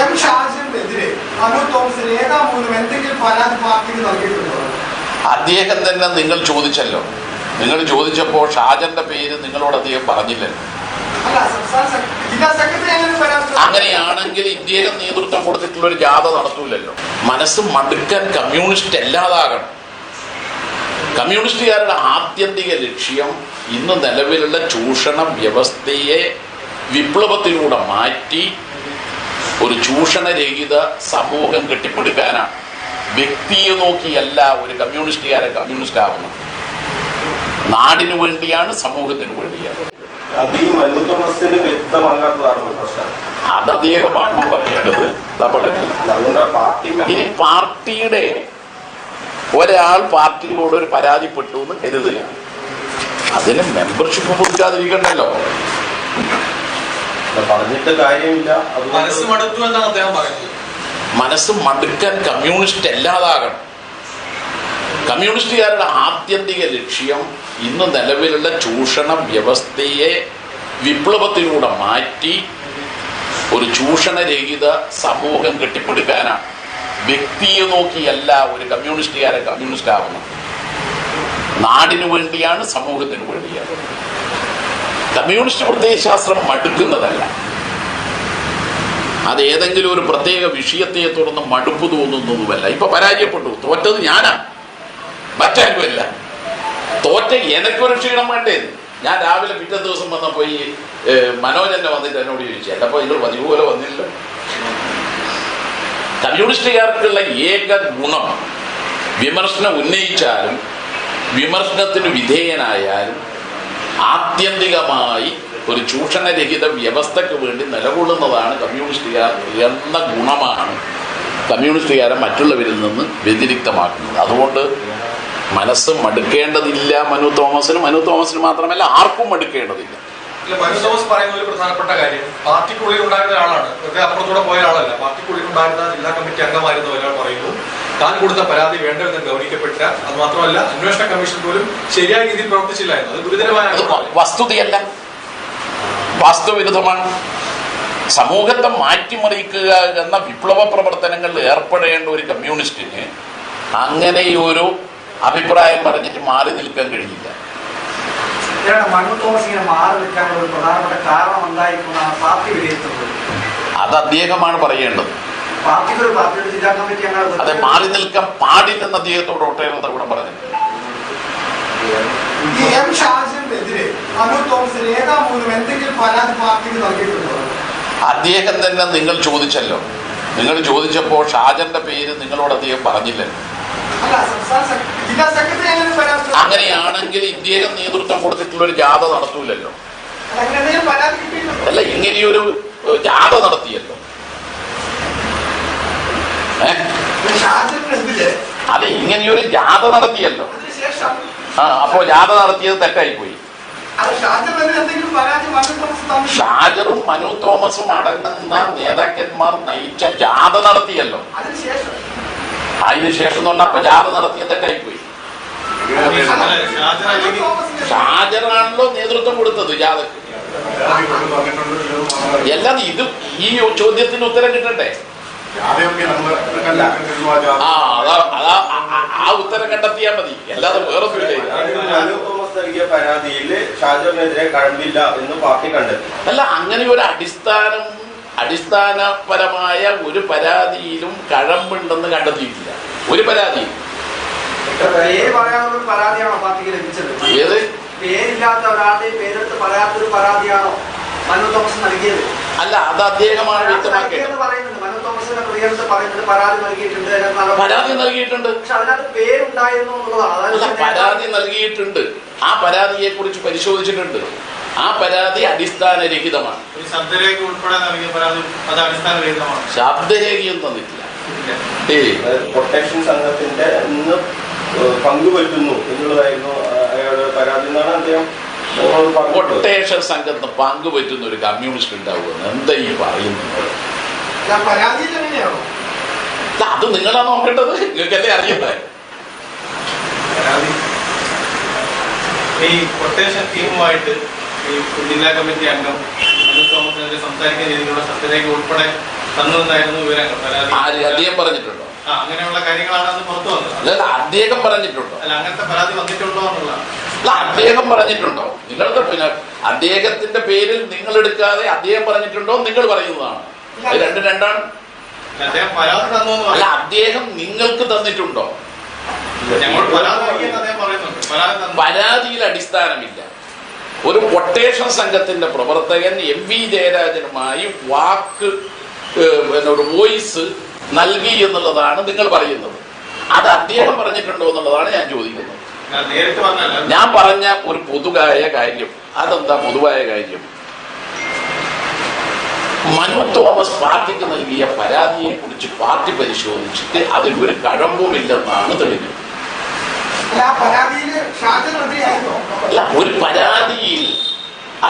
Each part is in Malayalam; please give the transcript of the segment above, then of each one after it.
എം ഷാജിനെതിരെ അനു തോമസ് രേഖാമൂലം എന്തെങ്കിലും പരാതി പാർട്ടിക്ക് നൽകിയിട്ടുണ്ടോ? അദ്ദേഹം തന്നെ നിങ്ങൾ ചോദിച്ചല്ലോ. നിങ്ങൾ ചോദിച്ചപ്പോൾ ഷാജന്റെ പേര് നിങ്ങളോട് അദ്ദേഹം പറഞ്ഞില്ലല്ലോ അങ്ങനെയാണെങ്കിൽ ഇന്ത്യയിലെ നേതൃത്വം കൊടുത്തിട്ടുള്ള ഒരു ജാഥ നടത്തൂലല്ലോ. മനസ്സ് മടുക്കാൻ കമ്മ്യൂണിസ്റ്റ് അല്ലാതാകണം കമ്മ്യൂണിസ്റ്റുകാരുടെ ആത്യന്തിക ലക്ഷ്യം ഇന്ന് നിലവിലുള്ള ചൂഷണ വ്യവസ്ഥയെ വിപ്ലവത്തിലൂടെ മാറ്റി ഒരു ചൂഷണരഹിത സമൂഹം കെട്ടിപ്പടുക്കാനാണ്. വ്യക്തിയെ നോക്കിയല്ല ഒരു കമ്മ്യൂണിസ്റ്റുകാരെ കമ്മ്യൂണിസ്റ്റ് ആവുന്നത് നാടിനു വേണ്ടിയാണ് സമൂഹത്തിന് വേണ്ടിയാണ്. അത് അദ്ദേഹമാണ് പറയേണ്ടത്? ഇനി പാർട്ടിയുടെ ഒരാൾ പാർട്ടിയോട് ഒരു പരാതിപ്പെട്ടു എന്ന് കരുതുക. അതിന് മെമ്പർഷിപ്പ് കൊടുക്കാതിരിക്കണ്ടല്ലോ. പറഞ്ഞിട്ട് കാര്യമില്ല. മനസ്സ് മടുത്തു എന്നാണ് അദ്ദേഹം പറയുന്നത്. മനസ്സ് മടുക്കാൻ കമ്മ്യൂണിസ്റ്റ് അല്ലാതാകണം കമ്മ്യൂണിസ്റ്റുകാരുടെ ആത്യന്തിക ലക്ഷ്യം ഇന്ന് നിലവിലുള്ള ചൂഷണ വ്യവസ്ഥയെ വിപ്ലവത്തിലൂടെ മാറ്റി ഒരു ചൂഷണരഹിത സമൂഹം കെട്ടിപ്പടുക്കാനാണ്. വ്യക്തിയെ നോക്കിയല്ല ഒരു കമ്മ്യൂണിസ്റ്റുകാരെ കമ്മ്യൂണിസ്റ്റ് ആവുന്നത് നാടിനു വേണ്ടിയാണ് സമൂഹത്തിന് വേണ്ടിയാണ്. കമ്മ്യൂണിസ്റ്റ് പ്രത്യയശാസ്ത്രം മടുക്കുന്നതല്ല. അത് ഏതെങ്കിലും ഒരു പ്രത്യേക വിഷയത്തെ തുടർന്ന് മടുപ്പ് തോന്നുന്നതുമല്ല. ഇപ്പൊ പരാജയപ്പെട്ടു. തോറ്റത് ഞാനാ. മറ്റാരുമല്ല. തോറ്റ എനക്കൊരു ക്ഷീണം വേണ്ടേ? ഞാൻ രാവിലെ പിറ്റേ ദിവസം വന്നപ്പോ ഈ മനോജ് എന്നെ വന്നിട്ട് എന്നോട് ചോദിച്ചു. അല്ലപ്പോ നിങ്ങൾ പതിവ് പോലെ വന്നില്ല കമ്മ്യൂണിസ്റ്റുകാർക്കുള്ള ഏക ഗുണം വിമർശനം ഉന്നയിച്ചാലും വിമർശനത്തിന് വിധേയനായാലും ആത്യന്തികമായി ഒരു ചൂഷണരഹിത വ്യവസ്ഥയ്ക്ക് വേണ്ടി നിലകൊള്ളുന്നതാണ് കമ്മ്യൂണിസ്റ്റുകാർ എന്ന ഗുണമാണ് കമ്മ്യൂണിസ്റ്റുകാരെ മറ്റുള്ളവരിൽ നിന്ന് വ്യതിരിക്തമാക്കുന്നത്. അതുകൊണ്ട് മനസ്സ് മടുക്കേണ്ടതില്ല മനു തോമസിന്. മനു തോമസിന് മാത്രമല്ല ആർക്കും മടുക്കേണ്ടതില്ല. പ്രധാനപ്പെട്ട കാര്യം പാർട്ടിക്കുള്ളിൽ ഉണ്ടായിരുന്ന ആളാണ് വെറുതെ അപ്പുറത്തൂടെ പോയ ആളല്ല പാർട്ടിക്കുള്ളിൽ ഉണ്ടായിരുന്ന ജില്ലാ കമ്മിറ്റി അംഗമായിരുന്ന ഒരാൾ പറയുന്നു താൻ കൊടുത്ത പരാതി വേണ്ട വിധം ഗൗനിക്കപ്പെട്ട അത് മാത്രമല്ല അന്വേഷണ കമ്മീഷൻ പോലും ശരിയായ രീതിയിൽ പ്രവർത്തിച്ചില്ല എന്ന്. അത് ഗുരുതരമായ വസ്തുതയല്ല. വാസ്തുവിരുദ്ധമാണ്. സമൂഹത്തെ മാറ്റിമറിക്കുക എന്ന വിപ്ലവ പ്രവർത്തനങ്ങളിൽ ഏർപ്പെടേണ്ട ഒരു കമ്മ്യൂണിസ്റ്റിന് അങ്ങനെ ഒരു അഭിപ്രായം പറഞ്ഞിട്ട് മാറി നിൽക്കാൻ കഴിയില്ല. അത് അദ്ദേഹമാണ് പറയേണ്ടത്. അത് മാറി നിൽക്കാൻ പാടില്ലെന്ന് അദ്ദേഹത്തോട് ഒട്ടേറെ തവണ പറഞ്ഞു ഈ എം ഷാജിനെതിരെ മനു തോമസ് രേഖാമൂലം എന്തെങ്കിലും പരാതി പാർട്ടിക്ക് നൽകിയിട്ടുണ്ടോ? അദ്ദേഹം തന്നെ നിങ്ങൾ ചോദിച്ചല്ലോ. നിങ്ങൾ ചോദിച്ചപ്പോൾ ഷാജന്റെ പേര് നിങ്ങളോട് അദ്ദേഹം പറഞ്ഞില്ലല്ലോ അങ്ങനെയാണെങ്കിൽ ഇന്ത്യയിലെ നേതൃത്വം കൊടുത്തിട്ടുള്ള ഒരു ജാഥ നടത്തൂലല്ലോ. അല്ല ഇങ്ങനെയൊരു ജാഥ നടത്തിയല്ലോ. അതെ ഇങ്ങനെയൊരു ജാഥ നടത്തിയല്ലോ. ആ അപ്പോ ജാഥ നടത്തിയത് തെറ്റായി പോയി ഷാജറും മനു തോമസും അടങ്ങുന്ന നേതാക്കന്മാർ നയിച്ച ജാഥ നടത്തിയല്ലോ. അതിനുശേഷം. എന്ന് അപ്പൊ ജാഥ നടത്തിയത് തെറ്റായി പോയി ഷാജറാണല്ലോ നേതൃത്വം കൊടുത്തത് ജാഥക്ക്. എല്ലാം ഇത് ഈ ചോദ്യത്തിന് ഉത്തരം കിട്ടട്ടെ ആ അതാ അതാ ആ- ആ- ആ ഉത്തരം കണ്ടെത്തിയാൽ മതി. അല്ലാതെ വേറെ ഒന്നുമില്ല മനു തോമസ് നൽകിയ പരാതിയിൽ ഷാജറിനെതിരെ കഴമ്പില്ല എന്ന് പാർട്ടി കണ്ടെത്തി. അല്ല അങ്ങനെ ഒരു അടിസ്ഥാനം അടിസ്ഥാനപരമായ ഒരു പരാതിയിലും കഴമ്പുണ്ടെന്ന് കണ്ടെത്തിയിട്ടില്ല. ഒരു പരാതി. പരാതിയാണോ പാർട്ടിക്ക് ലഭിച്ചത്? ഏത്? പേരില്ലാത്ത ഒരാളുടെ പേരെടുത്ത് പറയാത്തൊരു പരാതിയാണോ? മനു തോമസ് നൽകിയത്? അല്ല അത് അദ്ദേഹമാണ് വ്യക്തമാക്കേണ്ടത്. പറയുന്നത് പരാതി നൽകിയിട്ടുണ്ട് പരാതി നൽകിയിട്ടുണ്ട്. പക്ഷെ അതിനകത്ത് പേരുണ്ടായിരുന്നു എന്നുള്ളതാണ്. അല്ല പരാതി നൽകിയിട്ടുണ്ട്. ആ പരാതിയെ കുറിച്ച് പരിശോധിച്ചിട്ടുണ്ട്. ആ പരാതി അടിസ്ഥാനരഹിതമാണ്. ഒരു ശബ്ദരേഖ ഉൾപ്പെടെ നൽകിയ പരാതി അത് അടിസ്ഥാനരഹിതമാണ്. ശബ്ദരേഖയും തന്നിട്ടില്ല. പ്രൊട്ടക്ഷൻ സംഘത്തിന്റെ ഇന്ന് പങ്കുപറ്റുന്നു എന്നുള്ളതായിരുന്നു അയാളുടെ പരാതി എന്നാണ് അദ്ദേഹം കൊട്ടേഷൻ സംഘത്തിന് പങ്കുപറ്റുന്ന ഒരു കമ്മ്യൂണിസ്റ്റ് ഉണ്ടാവുമെന്ന് എന്താ ഈ പറയുന്നത് അത് നിങ്ങളാ നോക്കേണ്ടത്. നിങ്ങൾക്കല്ലേ അറിയണ്ടേ? ഈ കൊട്ടേഷൻ ടീമുമായിട്ട് ഈ ജില്ലാ കമ്മിറ്റി അംഗം മനു തോമസിനെതിരെ സംസാരിക്കുന്ന രീതിയിലുള്ള ശബ്ദരേഖ ഉൾപ്പെടെ തന്നതെന്നായിരുന്നു വിവരങ്ങൾ. പരാതി. അദ്ദേഹം പറഞ്ഞിട്ടുണ്ടോ? ആ അങ്ങനെയുള്ള കാര്യങ്ങളാണ് അന്ന് പുറത്തു വന്നത്. അല്ലല്ല അദ്ദേഹം പറഞ്ഞിട്ടുണ്ടോ? അല്ല അങ്ങനത്തെ പരാതി വന്നിട്ടുണ്ടോ എന്നുള്ളതാണ്. അല്ല അദ്ദേഹം പറഞ്ഞിട്ടുണ്ടോ? പിന്നെ അദ്ദേഹത്തിന്റെ പേരിൽ നിങ്ങൾ എടുക്കാതെ അദ്ദേഹം പറഞ്ഞിട്ടുണ്ടോ നിങ്ങൾ പറയുന്നതാണ്. അത് രണ്ട് രണ്ടാണ്. അല്ല അദ്ദേഹം നിങ്ങൾക്ക് തന്നിട്ടുണ്ടോ? പരാതിയിൽ അടിസ്ഥാനമില്ല. ഒരു കൊട്ടേഷൻ സംഘത്തിന്റെ പ്രവർത്തകൻ എം വി ജയരാജനുമായി വാക്ക് ഒരു വോയിസ് നൽകി എന്നുള്ളതാണ് നിങ്ങൾ പറയുന്നത്. അത് അദ്ദേഹം പറഞ്ഞിട്ടുണ്ടോ എന്നുള്ളതാണ് ഞാൻ ചോദിക്കുന്നത്. ഞാൻ പറഞ്ഞ ഒരു പൊതുവായ കാര്യം. അതെന്താ പൊതുവായ കാര്യം? മനു തോമസ് പാർട്ടിക്ക് നൽകിയ പരാതിയെ കുറിച്ച് പാർട്ടി പരിശോധിച്ചിട്ട് അതിൽ ഒരു കഴമ്പുമില്ലെന്നാണ് തെളിവ്. അല്ല ഒരു പരാതിയിൽ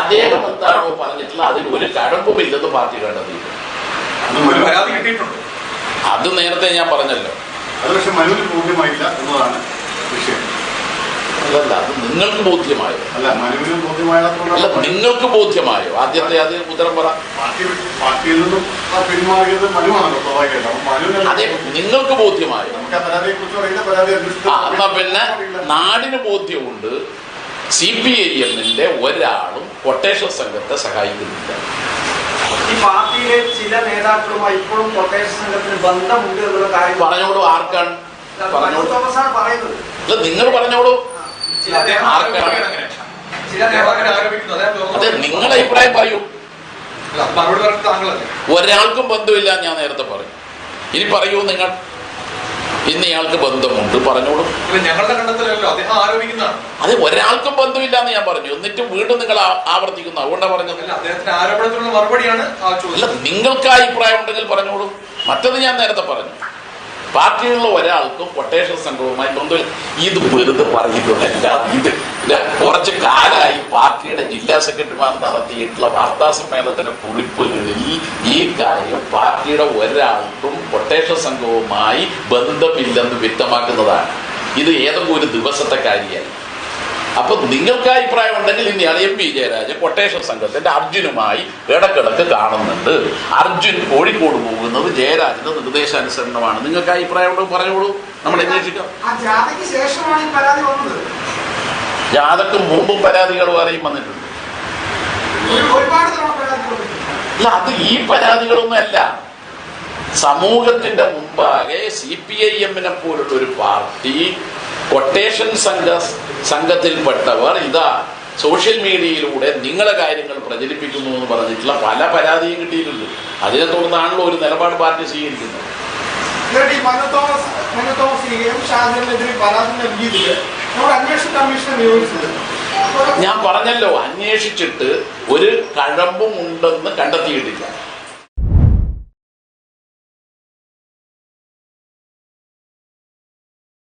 അദ്ദേഹം എന്താണോ പറഞ്ഞിട്ടുള്ള അതിൽ ഒരു കഴമ്പുമില്ലെന്ന് പാർട്ടി കണ്ടത് ഒരു പരാതി കിട്ടിയിട്ടുണ്ട്. അത് നേരത്തെ ഞാൻ പറഞ്ഞല്ലോ. അത് പക്ഷെ മനുവിന് പൂർണമായില്ല എന്നതാണ് വിഷയം. അല്ലല്ല അത് നിങ്ങൾക്ക് ബോധ്യമായോ? അല്ല നിങ്ങൾക്ക് ബോധ്യമായോ? ആദ്യത്തെ അത് ഉത്തരം പറ. അതെ നിങ്ങൾക്ക് ബോധ്യമായോ? എന്നാ പിന്നെ നാടിന് ബോധ്യമുണ്ട് സി പി ഐ എമ്മിന്റെ ഒരാളും കൊട്ടേഷൻ സംഘത്തെ സഹായിക്കുന്നില്ല. ഈ പാർട്ടിയിലെ ചില നേതാക്കളുമായി ഇപ്പോഴും കൊട്ടേഷൻ സംഘത്തിന് ബന്ധമുണ്ട് എന്നുള്ള കാര്യം പറഞ്ഞോളൂ ആർക്കാണ്? പറഞ്ഞോളൂ നിങ്ങൾ പറഞ്ഞോളൂ. അതെ നിങ്ങളുടെ അഭിപ്രായം പറയൂ. ഒരാൾക്കും ബന്ധമില്ല ഞാൻ നേരത്തെ പറയും ഇനി പറയൂ നിങ്ങൾ. ഇന്ന് ഇയാൾക്ക് ബന്ധമുണ്ട് പറഞ്ഞോളൂ. അതെ ഒരാൾക്കും ബന്ധമില്ല എന്ന് ഞാൻ പറഞ്ഞു. എന്നിട്ട് വീണ്ടും നിങ്ങൾ ആവർത്തിക്കുന്നു. അതുകൊണ്ടാണ് പറഞ്ഞത്. അല്ല നിങ്ങൾക്ക് ആ അഭിപ്രായം ഉണ്ടെങ്കിൽ പറഞ്ഞോളൂ. മറ്റത് ഞാൻ നേരത്തെ പറഞ്ഞു. പാർട്ടിയിലുള്ള ഒരാൾക്കും കൊട്ടേഷൻ സംഘവുമായി ബന്ധമില്ല. ഇത് വെറുതെ പറയുന്നതല്ല ഇത് കുറച്ച് കാലമായി പാർട്ടിയുടെ ജില്ലാ സെക്രട്ടറിമാർ നടത്തിയിട്ടുള്ള വാർത്താ സമ്മേളനത്തിന്റെ കുറിപ്പുകളിൽ ഈ കാര്യം പാർട്ടിയുടെ ഒരാൾക്കും കൊട്ടേഷൻ സംഘവുമായി ബന്ധമില്ലെന്ന് വ്യക്തമാക്കുന്നതാണ്. ഇത് ഏതെങ്കിലും ഒരു ദിവസത്തെ കാര്യമായി അപ്പൊ നിങ്ങൾക്ക് അഭിപ്രായം ഉണ്ടെങ്കിൽ ഇനിയാണ് എം വി ജയരാജൻ കൊട്ടേഷൻ സംഘത്തിന്റെ അർജുനുമായി ഇടക്കിടക്ക് കാണുന്നുണ്ട്. അർജുൻ കോഴിക്കോട് പോകുന്നത് ജയരാജന്റെ നിർദ്ദേശാനുസരണമാണ്. നിങ്ങൾക്ക് അഭിപ്രായം ഉണ്ടെങ്കിൽ പറഞ്ഞോളൂ. നമ്മൾ അന്വേഷിക്കാം. ജാഥക്ക് മുമ്പും പരാതികൾ പറയും വന്നിട്ടുണ്ട്. അല്ല അത് ഈ പരാതികളൊന്നും അല്ല. സമൂഹത്തിന്റെ മുമ്പാകെ സി പി ഐ എമ്മിനെ പോലുള്ള ഒരു പാർട്ടി കൊട്ടേഷൻ സംഘ സംഘത്തിൽപ്പെട്ടവർ ഇതാ സോഷ്യൽ മീഡിയയിലൂടെ നിങ്ങളെ കാര്യങ്ങൾ പ്രചരിപ്പിക്കുന്നു എന്ന് പറഞ്ഞിട്ടുള്ള പല പരാതിയും കിട്ടിയിട്ടുണ്ട്. അതിനെ തുടർന്നാണല്ലോ ഒരു നിലപാട് പാർട്ടി സ്വീകരിക്കുന്നത്. ഞാൻ പറഞ്ഞല്ലോ അന്വേഷിച്ചിട്ട് ഒരു കഴമ്പും ഉണ്ടെന്ന് കണ്ടെത്തിയിട്ടില്ല.